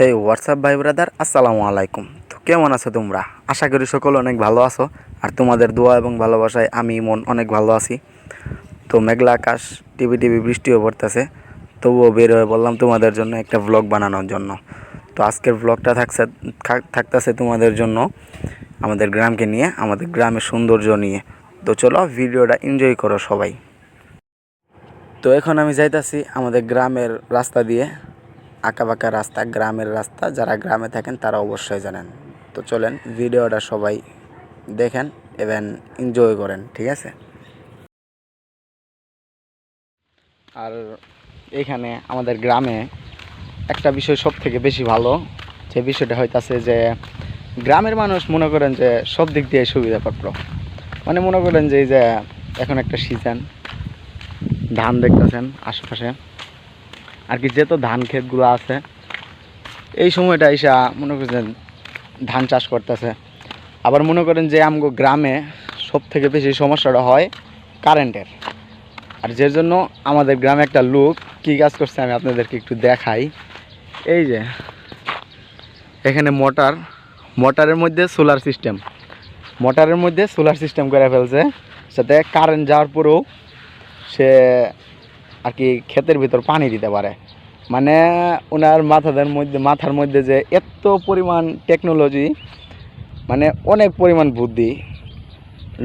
হে WhatsApp ভাই brother আসসালামু আলাইকুম। তো কেমন আছো তোমরা? আশা করি সকলে অনেক ভালো আছো। আর তোমাদের দোয়া এবং ভালোবাসায় আমি মন অনেক ভালো আছি। তো মেঘলা আকাশ, টিভি টিভি বৃষ্টিও পড়তেছে। তবুও বের হয়ে বললাম তোমাদের জন্য একটা ভ্লগ বানানোর জন্য। তো আজকের ভ্লগটা থাকছে, থাক- থাকতেছে তোমাদের জন্য আমাদের গ্রামকে নিয়ে, আমাদের গ্রামের সৌন্দর্য নিয়ে। তো চলো ভিডিওটা এনজয় করো সবাই। তো এখন আমি যাইতাছি আমাদের গ্রামের রাস্তা দিয়ে। আঁকাবাঁকা রাস্তা, গ্রামের রাস্তা, যারা গ্রামে থাকেন তারা অবশ্যই জানেন। তো চলেন ভিডিওটা সবাই দেখেন, এবং এনজয় করেন, ঠিক আছে? আর এখানে আমাদের গ্রামে একটা বিষয় সব থেকে বেশি ভালো, যে বিষয়টা হইতাছে যে গ্রামের মানুষ মনে করেন যে সব দিক দিয়ে সুবিধাপ্রাপ্ত। মানে মনে করেন যে এই যে এখন একটা সিজন, ধান দেখতেছেন আশেপাশে। আর কি যেহেতু ধান ক্ষেতগুলো আছে, এই সময়টা এসা মনে করছেন ধান চাষ করতেছে। আবার মনে করেন যে আমগো গ্রামে সব থেকে বেশি সমস্যাটা হয় কারেন্টের। আর যে জন্য আমাদের গ্রামে একটা লোক কী কাজ করছে আমি আপনাদেরকে একটু দেখাই। এই যে, এখানে মোটর, মোটরের মধ্যে সোলার সিস্টেম। মোটরের মধ্যে সোলার সিস্টেম করে ফেলছে, যাতে কারেন্ট যাওয়ার পরেও সে আর কি ক্ষেতের ভিতর পানি দিতে পারে। মানে ওনার মাথাদের মধ্যে, মাথার মধ্যে যে এত পরিমাণ টেকনোলজি মানে অনেক পরিমাণ বুদ্ধি,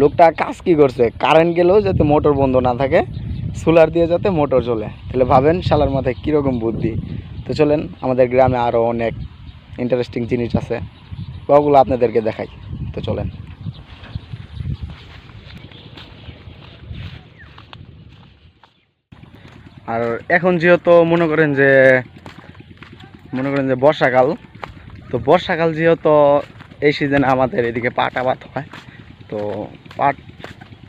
লোকটা কাজ কি করছে? কারেন্ট গেলেও যাতে মোটর বন্ধ না থাকে সোলার দিয়ে যাতে মোটর চলে। তাহলে ভাবেন শালার মাথায় কীরকম বুদ্ধি। তো চলেন, আমাদের গ্রামে আরও অনেক ইন্টারেস্টিং জিনিস আছে। ওগুলো আপনাদেরকে দেখাই। তো চলেন। আর এখন যেহেতু মনে করেন যে, মনে করেন যে বর্ষাকাল, তো বর্ষাকাল যেহেতু এই সিজনে আমাদের এদিকে পাট আবাদ হয়, তো পাট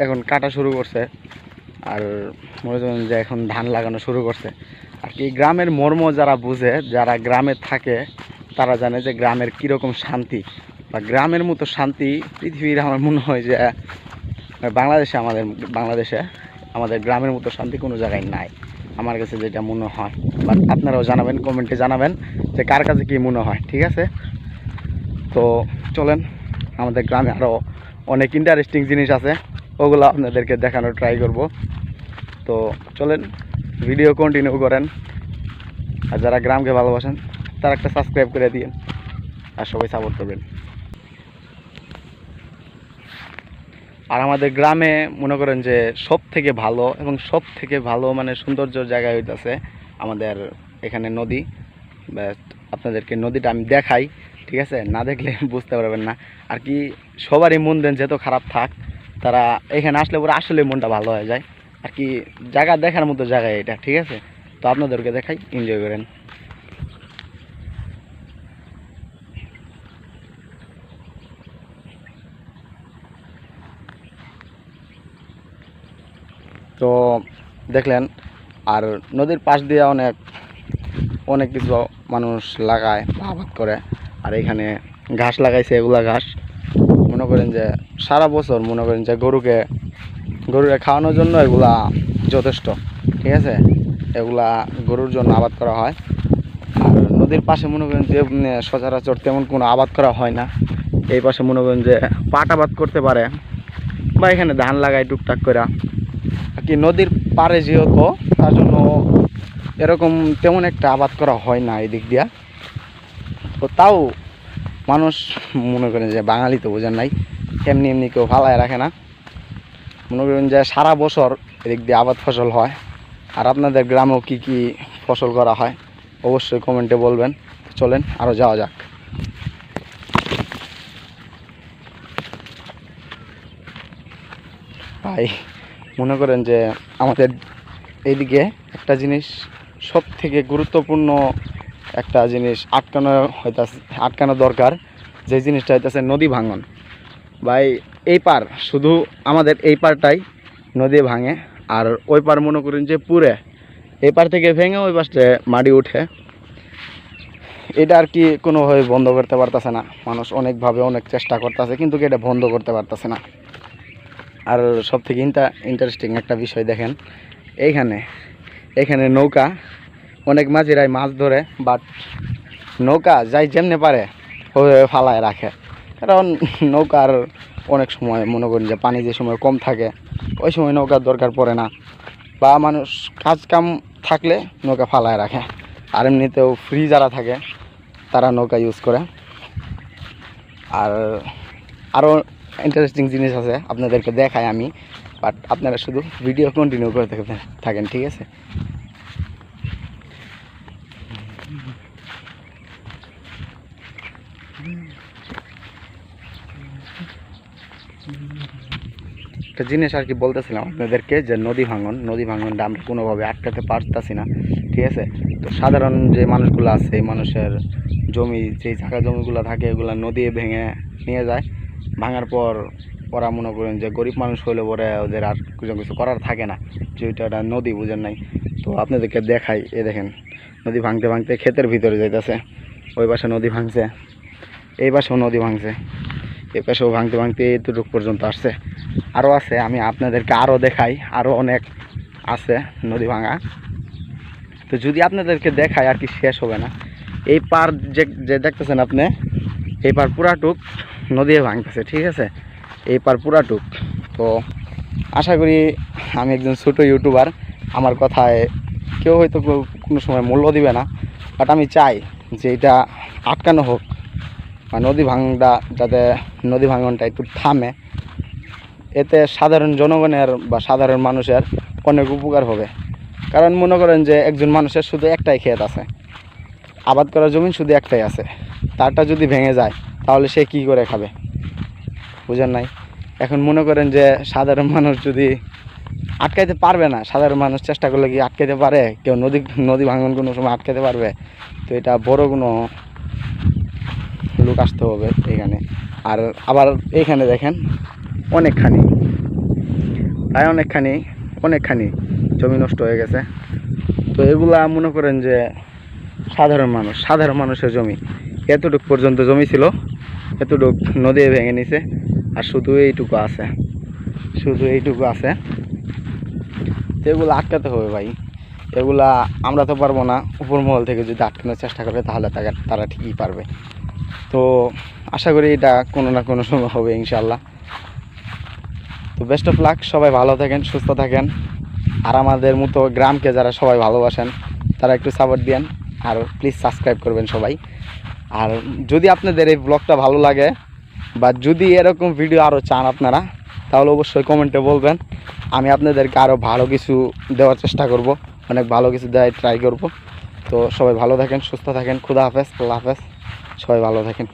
এখন কাটা শুরু করছে। আর মনে করেন যে এখন ধান লাগানো শুরু করছে। আর কি গ্রামের মর্ম যারা বুঝে, যারা গ্রামে থাকে, তারা জানে যে গ্রামের কীরকম শান্তি। বা গ্রামের মতো শান্তি পৃথিবীর আমার মনে হয় যে, বাংলাদেশে আমাদের বাংলাদেশে আমাদের গ্রামের মতো শান্তি কোনো জায়গায় নাই। আমার কাছে যেটা মনে হয়। বাট আপনারাও জানাবেন, কমেন্টে জানাবেন যে কার কাছে কী মনে হয়, ঠিক আছে? তো চলেন, আমাদের গ্রামে আরও অনেক ইন্টারেস্টিং জিনিস আছে, ওগুলো আপনাদেরকে দেখানোর ট্রাই করব। তো চলেন ভিডিও কন্টিনিউ করেন। আর যারা গ্রামকে ভালোবাসেন, তারা একটা সাবস্ক্রাইব করে দিন আর সবাই সাপোর্ট করবেন। আর আমাদের গ্রামে মনে করেন যে সব থেকে ভালো এবং সব থেকে ভালো মানে সৌন্দর্য জায়গা হইতেছে আমাদের এখানে নদী। আপনাদেরকে নদীটা আমি দেখাই, ঠিক আছে? না দেখলে বুঝতে পারবেন না। আর কি সবারই মন দেন যেহেতু খারাপ থাক, তারা এখানে আসলে পরে আসলে মনটা ভালো হয়ে যায়। আর কি জায়গা দেখার মতো জায়গা এটা, ঠিক আছে? তো আপনাদেরকে দেখাই এনজয় করেন। তো দেখলেন, আর নদীর পাশ দিয়ে অনেক অনেক কিছু মানুষ লাগায় আবাদ করে। আর এখানে ঘাস লাগাইছে এগুলা ঘাস। মনে করেন যে সারা বছর মনে করেন যে গরুকে গরুকে খাওয়ানোর জন্য এগুলা যথেষ্ট, ঠিক আছে? এগুলা গরুর জন্য আবাদ করা হয়। আর নদীর পাশে মনে করেন যে সচরাচর তেমন কোনো আবাদ করা হয় না। এই পাশে মনে করেন যে পাট আবাদ করতে পারে। বা এখানে ধান লাগায় টুকটাক করে আর কি নদীর পাড়ে যেহেতু, তার জন্য এরকম তেমন একটা আবাদ করা হয় না এদিক দিক দিয়া। তো তাও মানুষ মনে করেন যে বাঙালি তো বোঝেন নাই, এমনি এমনি কেউ ফালায় রাখে না। মনে করেন যে সারা বছর এদিক দিয়ে আবাদ ফসল হয়। আর আপনাদের গ্রামেও কি কি ফসল করা হয়, অবশ্যই কমেন্টে বলবেন। চলেন আরও যাওয়া যাক। ভাই মনে করেন যে আমাদের এইদিকে একটা জিনিস সব থেকে গুরুত্বপূর্ণ একটা জিনিস আটকানো হইতাছে, আটকানো দরকার, যে জিনিসটা হইতাছে নদী ভাঙন। ভাই, এই পার, শুধু আমাদের এই পারটাই নদী ভাঙে, আর ওই পার মনে করেন যে পুরে এই পার থেকে ভেঙে ওই পাশে মাটি উঠে। এটা আর কি কোনোভাবে বন্ধ করতে পারতেছে না। মানুষ অনেকভাবে অনেক চেষ্টা করতেছে, কিন্তু এটা বন্ধ করতে পারতেছে না। আর সব থেকে ইন্টা ইন্টারেস্টিং একটা বিষয় দেখেন। এইখানে, এখানে নৌকা, অনেক মাঝিরাই মাছ ধরে বাট নৌকা যাই যেমনি পারে ফালায় রাখে। কারণ নৌকার অনেক সময় মনে করেন যে পানি যে সময় কম থাকে, ওই সময় নৌকার দরকার পড়ে না। বা মানুষ কাজ কাম থাকলে নৌকা ফালায় রাখে। আর এমনিতেও ফ্রি যারা থাকে, তারা নৌকা ইউজ করে। আর আরও ইন্টারেস্টিং জিনিস আছে, আপনাদেরকে দেখাই আমি বাট আপনারা শুধু ভিডিও কন্টিনিউ করে থাকেন, ঠিক আছে? একটা জিনিস আর কি বলতেছিলাম আপনাদেরকে যে নদী ভাঙন, নদী ভাঙনটা আমরা কোনোভাবে আটকাতে পারতাছি না, ঠিক আছে? তো সাধারণ যে মানুষগুলো আছে, এই মানুষের জমি, যেই জায়গা জমিগুলো থাকে, এগুলো নদী ভেঙে নিয়ে যায় ভাঙার পর ওরা মনে করেন যে গরিব মানুষ হলে পরে ওদের আর কিছু কিছু করার থাকে না। যেটা একটা নদী বুঝেন নাই। তো আপনাদেরকে দেখাই এ দেখেন, নদী ভাঙতে ভাঙতে ক্ষেতের ভিতরে যাইতেছে। ওই পাশে নদী ভাঙছে, এই পাশেও নদী ভাঙছে, এই পাশেও ভাঙতে ভাঙতে এতটুকু পর্যন্ত আসছে। আরও আছে, আমি আপনাদেরকে আরও দেখাই আরও অনেক আছে নদী ভাঙা। তো যদি আপনাদেরকে দেখাই আর কি শেষ হবে না। এই পার যে যে দেখতেছেন আপনি, এই পার পুরাটুক নদী ভাঙতেছে, ঠিক আছে? এই পার পুরাটুক। তো আশা করি আমি একজন ছোটো ইউটিউবার, আমার কথায় কেউ হয়তো কোনো সময় মূল্য দিবে না। বাট আমি চাই যে এটা আটকানো হোক, বা নদী ভাঙটা যাতে নদী ভাঙনটা একটু থামে। এতে সাধারণ জনগণের বা সাধারণ মানুষের অনেক উপকার হবে। কারণ মনে করেন যে একজন মানুষের শুধু একটাই ক্ষেত আছে। আবাদ করার জমি শুধু একটাই আছে। তারটা যদি ভেঙে যায় তাহলে সে কি করে খাবে? বুঝেন নাই? এখন মনে করেন যে সাধারণ মানুষ যদি আটকাইতে পারবে না, সাধারণ মানুষ চেষ্টা করলে কি আটকাইতে পারে? কেউ নদী নদী ভাঙন কোনো সময় আটকাইতে পারবে? তো এটা বড় কোনো লোক আসতে হবে এখানে। আর আবার এইখানে দেখেন অনেকখানি, প্রায় অনেকখানি অনেকখানি জমি নষ্ট হয়ে গেছে। তো এগুলা মনে করেন যে সাধারণ মানুষ, সাধারণ মানুষের জমি। এতটুক পর্যন্ত জমি ছিল। এতটুক নদী ভেঙে নিছে, আর শুধু এইটুকু আছে। শুধু এইটুকু আছে। তো এগুলো আটকাতে হবে ভাই। এগুলা আমরা তো পারব না উপর মহল থেকে যদি আটকানোর চেষ্টা করে, তাহলে তারা ঠিকই পারবে। তো আশা করি এটা কোনো না কোনো সময় হবে ইনশাল্লাহ তো বেস্ট অফ লাক সবাই ভালো থাকেন, সুস্থ থাকেন। আর আমাদের মতো গ্রামকে যারা সবাই ভালোবাসেন, তারা একটু সাপোর্ট দিয়েন। আর প্লিজ সাবস্ক্রাইব করবেন সবাই। আর যদি আপনাদের এই ব্লগটা ভালো লাগে, বা যদি এরকম ভিডিও আরও চান আপনারা, তাহলে অবশ্যই কমেন্টে বলবেন। আমি আপনাদেরকে আরও ভালো কিছু দেওয়ার চেষ্টা করব, অনেক ভালো কিছু দেওয়ার ট্রাই করব। তো সবাই ভালো থাকেন, সুস্থ থাকেন, খুদা হাফেজ, আল্লাহ হাফেজ। সবাই ভালো থাকেন।